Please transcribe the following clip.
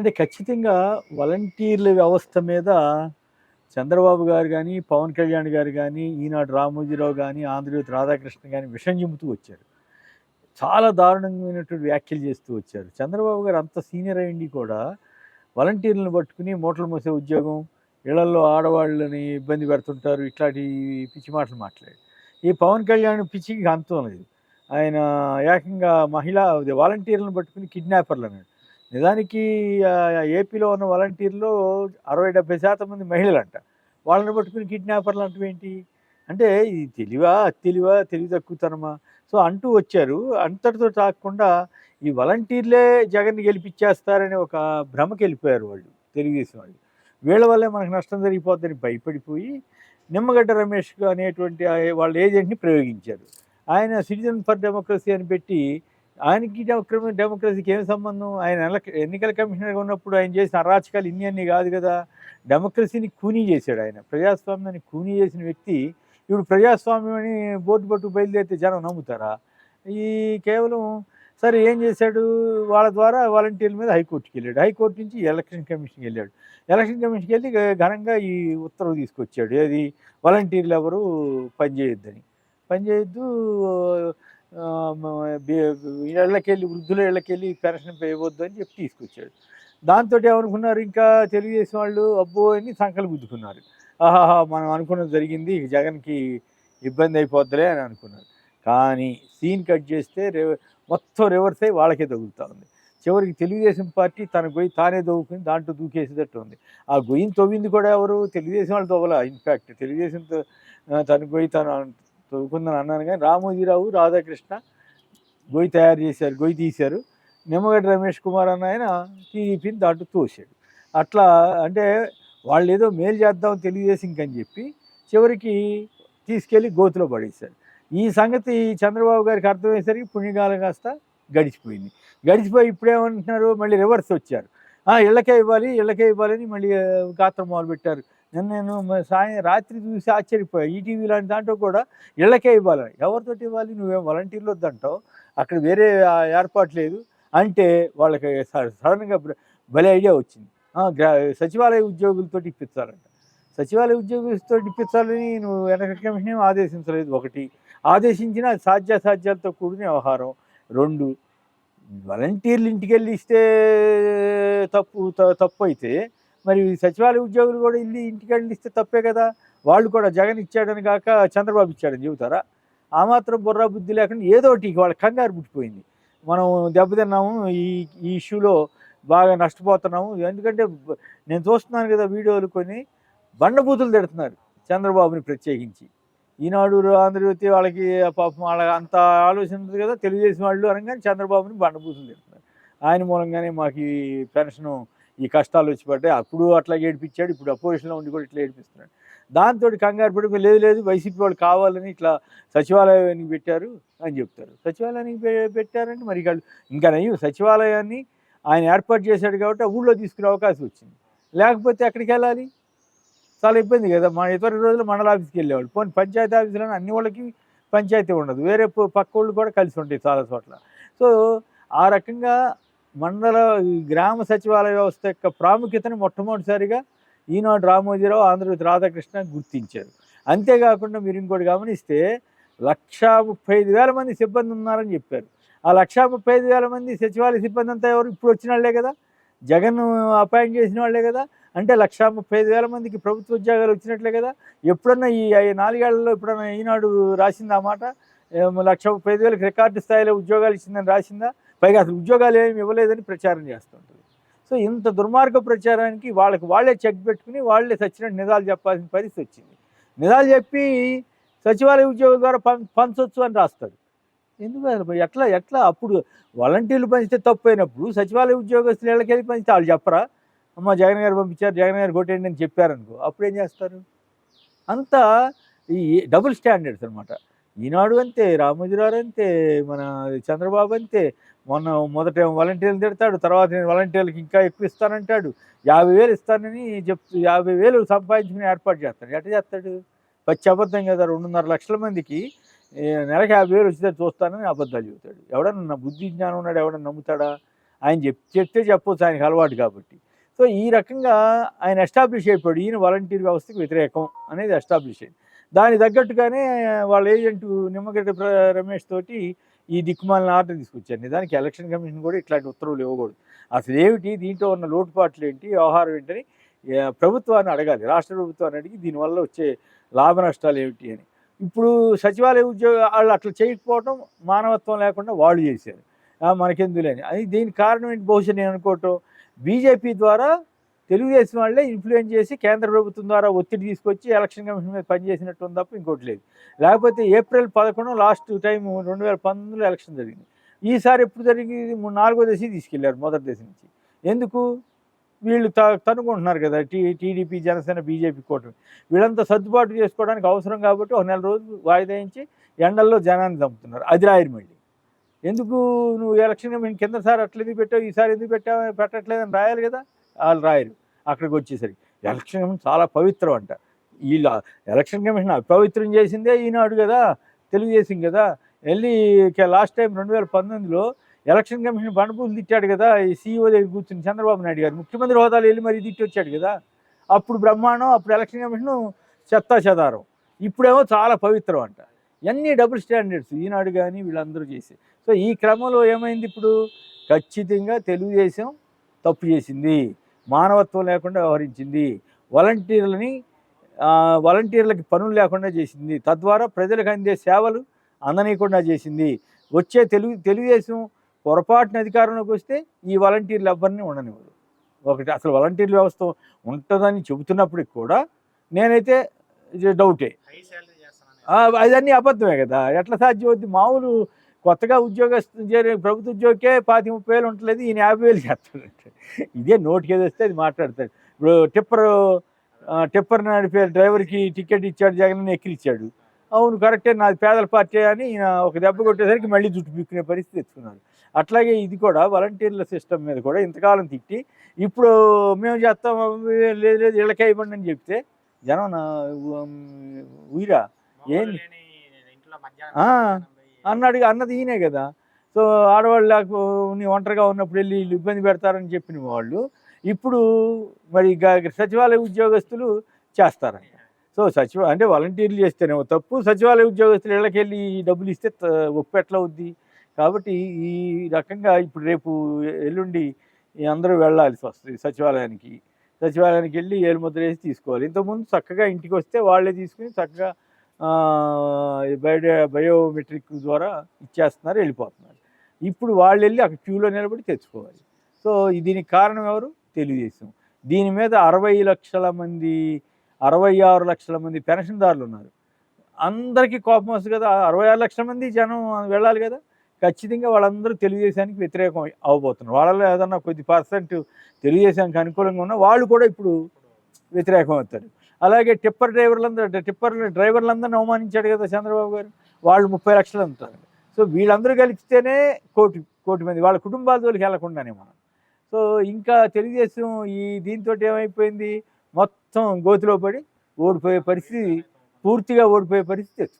అంటే ఖచ్చితంగా వాలంటీర్ల వ్యవస్థ మీద చంద్రబాబు గారు కానీ పవన్ కళ్యాణ్ గారు కానీ ఈనాడు రామోజీరావు కానీ ఆంధ్రజ్యోతి రాధాకృష్ణ కానీ విషం చెబుతూ వచ్చారు. చాలా దారుణమైనటువంటి వ్యాఖ్యలు చేస్తూ వచ్చారు. చంద్రబాబు గారు అంత సీనియర్ అయ్యింది కూడా వాలంటీర్లను పట్టుకుని మూటలు మోసే ఉద్యోగం ఇళ్ళలో ఆడవాళ్ళని ఇబ్బంది పెడుతుంటారు ఇట్లాంటి పిచ్చి మాటలు మాట్లాడి ఈ పవన్ కళ్యాణ్ పిచ్చికి అంతం లేదు. ఆయన ఏకంగా మహిళా అదే వాలంటీర్లను పట్టుకుని కిడ్నాపర్లు అన్నాడు. నిజానికి ఏపీలో ఉన్న వాలంటీర్లో అరవై డెబ్బై శాతం మంది మహిళలంట. వాళ్ళని పట్టుకుని కిడ్నాపర్లు అంటే ఏంటి అంటే ఇది తెలివా తెలివా తెలివి తక్కువతనమా సో అంటూ వచ్చారు. అంతటితో కాకుండా ఈ వాలంటీర్లే జగన్ని గెలిపించేస్తారని ఒక భ్రమకి వెళ్ళిపోయారు వాళ్ళు తెలుగుదేశం వాళ్ళు. వీళ్ళ వల్లే మనకు నష్టం జరిగిపోద్దని భయపడిపోయి నిమ్మగడ్డ రమేష్ అనేటువంటి వాళ్ళ ఏజెంట్ని ప్రయోగించారు. ఆయన సిటిజన్ ఫర్ డెమోక్రసీ అని పెట్టి ఆయనకి డెమోక్రమీ డెమోక్రసీకి ఏం సంబంధం? ఆయన ఎన్నికల కమిషనర్గా ఉన్నప్పుడు ఆయన చేసిన అరాచకాలు ఇన్ని అన్ని కాదు కదా. డెమోక్రసీని కూనీ చేశాడు ఆయన. ప్రజాస్వామ్యాన్ని కూనీ చేసిన వ్యక్తి. ఇప్పుడు ప్రజాస్వామ్యం అని బోర్డు పట్టు బయలుదేరితే జనం నమ్ముతారా? ఈ కేవలం సరే ఏం చేశాడు? వాళ్ళ ద్వారా వాలంటీర్ల మీద హైకోర్టుకి వెళ్ళాడు. హైకోర్టు నుంచి ఎలక్షన్ కమిషన్కి వెళ్ళాడు. ఎలక్షన్ కమిషన్కి వెళ్ళి ఘనంగా ఈ ఉత్తర్వు తీసుకొచ్చాడు. ఏది? వాలంటీర్లు ఎవరు పనిచేయొద్దని పనిచేయొద్దు ఇళ్ళకెళ్ళి వృద్ధుల ఇళ్ళకెళ్ళి పెన్షన్ వేయవద్దు అని చెప్పి తీసుకొచ్చాడు. దాంతో ఏమనుకున్నారు? ఇంకా తెలుగుదేశం వాళ్ళు అబ్బో అని సంకలు గుద్దుకున్నారు. ఆహాహా మనం అనుకున్నది జరిగింది జగన్కి ఇబ్బంది అయిపోద్దిలే అని అనుకున్నారు. కానీ సీన్ కట్ చేస్తే మొత్తం రివర్స్ అయ్యి వాళ్ళకే తగులుతూ ఉంది. చివరికి తెలుగుదేశం పార్టీ తన గొయ్యి తానే దవ్వుకుని దాంట్లో దూకేసేటట్టు ఉంది. ఆ గొయ్యిని తవ్వింది కూడా ఎవరు? తెలుగుదేశం వాళ్ళు తవ్వలా. ఇన్ఫ్యాక్ట్ తెలుగుదేశంతో తన గొయ్యి తను తవ్వుకుందని అన్నాను కానీ రామోజీరావు రాధాకృష్ణ గొయ్యి తయారు చేశారు గొయ్యి తీశారు. నిమ్మగడ్డ రమేష్ కుమార్ అన్న ఆయన టీడీపీని దాంట్లో తోశాడు. అట్లా అంటే వాళ్ళు ఏదో మేలు చేద్దాం తెలుగుదేశం అని చెప్పి చివరికి తీసుకెళ్ళి గోతులో పడేశారు. ఈ సంగతి చంద్రబాబు గారికి అర్థమయ్యేసరికి పుణ్యకాలం కాస్త గడిచిపోయింది. గడిచిపోయి ఇప్పుడేమంటున్నారు మళ్ళీ రివర్స్ వచ్చారు. ఇళ్ళకే ఇవ్వాలి ఇళ్ళకే ఇవ్వాలని మళ్ళీ గాత్రం మొదలుపెట్టారు. నేను సాయం రాత్రి చూసి ఆశ్చర్యపోయా. ఈటీవీ లాంటి దాంట్లో కూడా ఇళ్ళకే ఇవ్వాలి. ఎవరితోటి ఇవ్వాలి? నువ్వేం వాలంటీర్లు వద్దంటావు? అక్కడ వేరే ఏర్పాటు లేదు అంటే వాళ్ళకి స- సడన్గా భలే ఐడియా వచ్చింది. సచివాలయ ఉద్యోగులతో ఇప్పించాలంట సచివాలయ ఉద్యోగులతో ఇప్పించాలని నువ్వు వెనక కమిషన్ ఏం ఆదేశించలేదు. ఒకటి ఆదేశించిన సాధ్యాసాధ్యాలతో కూడిన వ్యవహారం. రెండు వాలంటీర్లు ఇంటికి వెళ్ళి ఇస్తే తప్పు త- తప్పు అయితే మరి సచివాలయ ఉద్యోగులు కూడా ఇల్లు ఇంటికాడ ఇస్తే తప్పే కదా? వాళ్ళు కూడా జగన్ ఇచ్చాడని కాక చంద్రబాబు ఇచ్చాడని చెబుతారా? ఆ మాత్రం బుర్రా బుద్ధి లేకుండా ఏదో ఒకటి వాళ్ళ కంగారు పుట్టిపోయింది. మనం దెబ్బతిన్నాము ఈ ఈ ఇష్యూలో బాగా నష్టపోతున్నాము. ఎందుకంటే నేను చూస్తున్నాను కదా వీడియోలు కొన్ని బండబూతులు తిడుతున్నారు చంద్రబాబుని ప్రత్యేకించి. ఈనాడు ఆంధ్రజ్యోతి వాళ్ళకి పాపం వాళ్ళ అంత ఆలోచన ఉంది కదా తెలుగుదేశం వాళ్ళు అనగానే చంద్రబాబుని బండబూతులు తిడుతున్నారు. ఆయన మూలంగానే మాకు ఈ పెన్షన్ ఈ కష్టాలు వచ్చి పడ్డాయి. అప్పుడు అట్లా ఏడిపించాడు ఇప్పుడు అపోజిషన్లో ఉండి కూడా ఇట్లా ఏడిపిస్తున్నాడు. దాంతో కంగారు పడి లేదు లేదు వైసీపీ వాళ్ళు కావాలని ఇట్లా సచివాలయానికి పెట్టారు అని చెప్తారు. సచివాలయానికి పెట్టారంటే మరి వాళ్ళు ఇంకా నయ్యం సచివాలయాన్ని ఆయన ఏర్పాటు చేశాడు కాబట్టి ఆ ఊళ్ళో తీసుకునే అవకాశం వచ్చింది. లేకపోతే ఎక్కడికి వెళ్ళాలి? చాలా ఇబ్బంది కదా. మా ఇతర రోజులు మండల ఆఫీస్కి వెళ్ళేవాళ్ళు. పోనీ పంచాయతీ ఆఫీసులో అన్ని వాళ్ళకి పంచాయతీ ఉండదు. వేరే పక్క వాళ్ళు కూడా కలిసి ఉంటాయి చాలా చోట్ల. సో ఆ రకంగా మండల గ్రామ సచివాలయ వ్యవస్థ యొక్క ప్రాముఖ్యతను మొట్టమొదటిసారిగా ఈనాడు రామోజీరావు ఆంధ్రజ్యోతి రాధాకృష్ణ గుర్తించారు. అంతేకాకుండా మీరు ఇంకోటి గమనిస్తే లక్షా ముప్పై ఐదు వేల మంది సిబ్బంది ఉన్నారని చెప్పారు. ఆ లక్షా ముప్పై ఐదు వేల మంది సచివాలయ సిబ్బంది అంతా ఎవరు? ఇప్పుడు వచ్చిన వాళ్ళే కదా. జగన్ అపాయింట్ చేసిన వాళ్ళే కదా. అంటే లక్షా ముప్పై ఐదు వేల మందికి ప్రభుత్వ ఉద్యోగాలు వచ్చినట్లే కదా. ఎప్పుడన్నా ఈ నాలుగేళ్ళలో ఎప్పుడన్నా ఈనాడు రాసిందా మాట? లక్ష ముప్పై ఐదు వేలకు రికార్డు స్థాయిలో ఉద్యోగాలు ఇచ్చిందని రాసిందా? పైగా అసలు ఉద్యోగాలు ఏమి ఇవ్వలేదని ప్రచారం చేస్తుంటుంది. సో ఇంత దుర్మార్గ ప్రచారానికి వాళ్ళకి వాళ్ళే చెక్ పెట్టుకుని వాళ్ళే సచ్చినట్టు నిజాలు చెప్పాల్సిన పరిస్థితి వచ్చింది. నిజాలు చెప్పి సచివాలయ ఉద్యోగం ద్వారా పం పంచవచ్చు అని రాస్తాడు. ఎందుకు ఎట్లా ఎట్లా? అప్పుడు వాలంటీర్లు పంచితే తప్పు అయినప్పుడు సచివాలయ ఉద్యోగస్తులు ఇళ్ళకి పంచితే వాళ్ళు చెప్పరా? అమ్మ జగన్ గారు పంపించారు జగన్ గారు కొట్టేయండి అని చెప్పారనుకో అప్పుడు ఏం చేస్తారు? అంతా ఈ డబుల్ స్టాండర్డ్స్ అనమాట ఈనాడు అంతే రామోజీరావు అంతే మన చంద్రబాబు అంతే మొన్న మొదట వాలంటీర్లు తిడతాడు తర్వాత నేను వాలంటీర్లకు ఇంకా ఎక్కువ ఇస్తానంటాడు. యాభై వేలు ఇస్తానని చెప్తూ యాభై వేలు సంపాదించుకుని ఏర్పాటు చేస్తాడు. ఎట్ట చేస్తాడు? పచ్చి అబద్ధం కదా రెండున్నర లక్షల మందికి నెలకి నెలకు యాభై వేలు వచ్చితే చూస్తానని అబద్ధాలు చెబుతాడు. ఎవడన్నా బుద్ధి జ్ఞానం ఉన్నాడు? ఎవడన్నా నమ్ముతాడా? ఆయన చెప్ చెప్తే చెప్పొచ్చు ఆయనకు అలవాటు కాబట్టి. సో ఈ రకంగా ఆయన ఎస్టాబ్లిష్ అయిపోయాడు. ఈయన వాలంటీర్ వ్యవస్థకు వ్యతిరేకం అనేది ఎస్టాబ్లిష్ అయింది. దాని తగ్గట్టుగానే వాళ్ళ ఏజెంట్ నిమ్మగడ్డ ప్ర- రమేష్ తోటి ఈ దిక్కుమాలిన ఆర్డర్ తీసుకొచ్చారు దానికి ఎలక్షన్ కమిషన్ కూడా ఇట్లాంటి ఉత్తర్వులు ఇవ్వకూడదు. అసలు ఏమిటి? దీంట్లో ఉన్న లోటుపాట్లు ఏంటి? వ్యవహారం ఏంటని ప్రభుత్వాన్ని అడగాలి. రాష్ట్ర ప్రభుత్వాన్ని అడిగి దీనివల్ల వచ్చే లాభ నష్టాలు ఏమిటి అని. ఇప్పుడు సచివాలయ ఉద్యోగ వాళ్ళు అట్లా చేయకపోవడం మానవత్వం లేకుండా వాళ్ళు చేశారు. మనకెందులేని అది దీనికి కారణం ఏంటి? బహుశా నేను అనుకోవటం. బీజేపీ ద్వారా తెలుగుదేశం వాళ్ళే ఇన్ఫ్లుయెన్స్ చేసి కేంద్ర ప్రభుత్వం ద్వారా ఒత్తిడి తీసుకొచ్చి ఎలక్షన్ కమిషన్ మీద పనిచేసినట్టు ఉంది తప్ప ఇంకోటి లేదు. లేకపోతే ఏప్రిల్ పదకొండు లాస్ట్ టైం రెండు వేల పంతొమ్మిదిలో ఎలక్షన్ జరిగింది. ఈసారి ఎప్పుడు జరిగింది? మూడు నాలుగో దశ తీసుకెళ్ళారు మొదటి దశ నుంచి. ఎందుకు? వీళ్ళు త తనుకుంటున్నారు కదా టీ టీడీపీ జనసేన బీజేపీ కూటమి. వీళ్ళంతా సర్దుబాటు చేసుకోవడానికి అవసరం కాబట్టి ఒక నెల రోజులు వాయిదా ఇచ్చి ఎండల్లో జనాన్ని చంపుతున్నారు. అది రాయరు మళ్ళీ. ఎందుకు నువ్వు ఎలక్షన్ కమిషన్ కింద సార్ అట్లా ఎందుకు పెట్టావు? ఈసారి ఎందుకు పెట్టావు? పెట్టట్లేదని రాయాలి కదా. వాళ్ళు రాయరు. అక్కడికి వచ్చేసరికి. ఎలక్షన్ కమిషన్ చాలా పవిత్రం అంట. వీళ్ళ ఎలక్షన్ కమిషన్ అపవిత్రం చేసిందే ఈనాడు కదా తెలుగుదేశం కదా. వెళ్ళి లాస్ట్ టైం రెండు వేల పంతొమ్మిదిలో ఎలక్షన్ కమిషన్ బండపూలు తిట్టాడు కదా ఈ సీఈఓ దగ్గర కూర్చుని చంద్రబాబు నాయుడు గారు. ముఖ్యమంత్రి హోదాలు వెళ్ళి మరి తిట్టి వచ్చాడు కదా. అప్పుడు బ్రహ్మాండం అప్పుడు ఎలక్షన్ కమిషన్ చెత్తా చెదారం ఇప్పుడేమో చాలా పవిత్రం అంట. ఇవన్నీ డబుల్ స్టాండర్డ్స్ ఈనాడు కానీ వీళ్ళందరూ చేసి. సో ఈ క్రమంలో ఏమైంది ఇప్పుడు? ఖచ్చితంగా తెలుగుదేశం తప్పు చేసింది. మానవత్వం లేకుండా వ్యవహరించింది. వాలంటీర్లని వాలంటీర్లకి పనులు లేకుండా చేసింది. తద్వారా ప్రజలకు అందే సేవలు అందనీయకుండా చేసింది. వచ్చే తెలుగు తెలుగుదేశం పొరపాటున అధికారంలోకి వస్తే ఈ వాలంటీర్లు ఎవరిని ఉండనివ్వదు ఒకటి అసలు వాలంటీర్ వ్యవస్థ ఉంటుందని చెబుతున్నప్పటికి కూడా నేనైతే డౌటే. అదన్నీ అబద్ధమే కదా. ఎట్లా సాధ్యం అవుద్ది మామూలు కొత్తగా ఉద్యోగస్తు చేరే ప్రభుత్వ ఉద్యోగకే పాతి ముప్పై వేలు ఉంటలేదు ఈయన యాభై వేలు చేస్తాడంటే. ఇదే నోటికి ఏది వస్తే అది మాట్లాడతాడు. ఇప్పుడు టిప్పర్ టిప్పర్ నడిపే డ్రైవర్కి టికెట్ ఇచ్చాడు జగన్ ఎక్కిరిచ్చాడు. అవును కరెక్టే నాది పేదల పార్టీ అని ఈయన ఒక దెబ్బ కొట్టేసరికి మళ్ళీ జుట్టు పీక్కునే పరిస్థితి తెచ్చుకున్నాడు. అట్లాగే ఇది కూడా వాలంటీర్ల సిస్టమ్ మీద కూడా ఇంతకాలం తిట్టి ఇప్పుడు మేము చేస్తాం లేదు లేదు ఇళ్ళకే ఇవ్వండి అని చెప్తే జనం మగవాళ్ళు ఏంది? అన్నాడు అన్నది ఈయనే కదా. సో ఆడవాళ్ళు నీ ఒంటరిగా ఉన్నప్పుడు వెళ్ళి వీళ్ళు ఇబ్బంది పెడతారని చెప్పిన వాళ్ళు ఇప్పుడు మరి గ- సచివాలయ ఉద్యోగస్తులు చేస్తారంట. సో సచివ అంటే వాలంటీర్లు చేస్తేనేమో తప్పు. సచివాలయ ఉద్యోగస్తులు ఇళ్ళకెళ్ళి డబ్బులు ఇస్తే త- ఒప్పు ఎట్లా అవుద్ది? కాబట్టి ఈ రకంగా ఇప్పుడు రేపు ఎల్లుండి అందరూ వెళ్ళాల్సి వస్తుంది సచివాలయానికి. సచివాలయానికి వెళ్ళి ఏలుముద్ర వేసి తీసుకోవాలి. ఇంతకుముందు చక్కగా ఇంటికి వస్తే వాళ్ళే తీసుకుని చక్కగా బయో బయోమెట్రిక్ ద్వారా ఇచ్చేస్తున్నారు వెళ్ళిపోతున్నారు. ఇప్పుడు వాళ్ళు వెళ్ళి అక్కడ క్యూలో నిలబడి తెచ్చుకోవాలి. సో దీనికి కారణం ఎవరు? తెలుగుదేశం. దీని మీద అరవై లక్షల మంది అరవై ఆరు లక్షల మంది పెన్షన్దారులు ఉన్నారు. అందరికీ కోపం వస్తుంది కదా అరవై ఆరు లక్షల మంది జనం వెళ్ళాలి కదా. ఖచ్చితంగా వాళ్ళందరూ తెలుగుదేశానికి వ్యతిరేకం అవబోతున్నారు వాళ్ళలో ఏదన్నా కొద్ది పర్సెంట్ తెలుగుదేశానికి అనుకూలంగా ఉన్న వాళ్ళు కూడా ఇప్పుడు వ్యతిరేకం అవుతారు. అలాగే టిప్పర్ డ్రైవర్లందరూ టిప్పర్ డ్రైవర్లందరిని అవమానించాడు కదా చంద్రబాబు గారు. వాళ్ళు ముప్పై లక్షలు అంటారు సో వీళ్ళందరూ కలిపితేనే కోటి కోటి మంది వాళ్ళ కుటుంబాల జోలికి వెళ్ళకుండానే మనం. సో ఇంకా తెలుగుదేశం ఈ దీంతో ఏమైపోయింది? మొత్తం గోతిలో పడి ఓడిపోయే పరిస్థితి పూర్తిగా ఓడిపోయే పరిస్థితి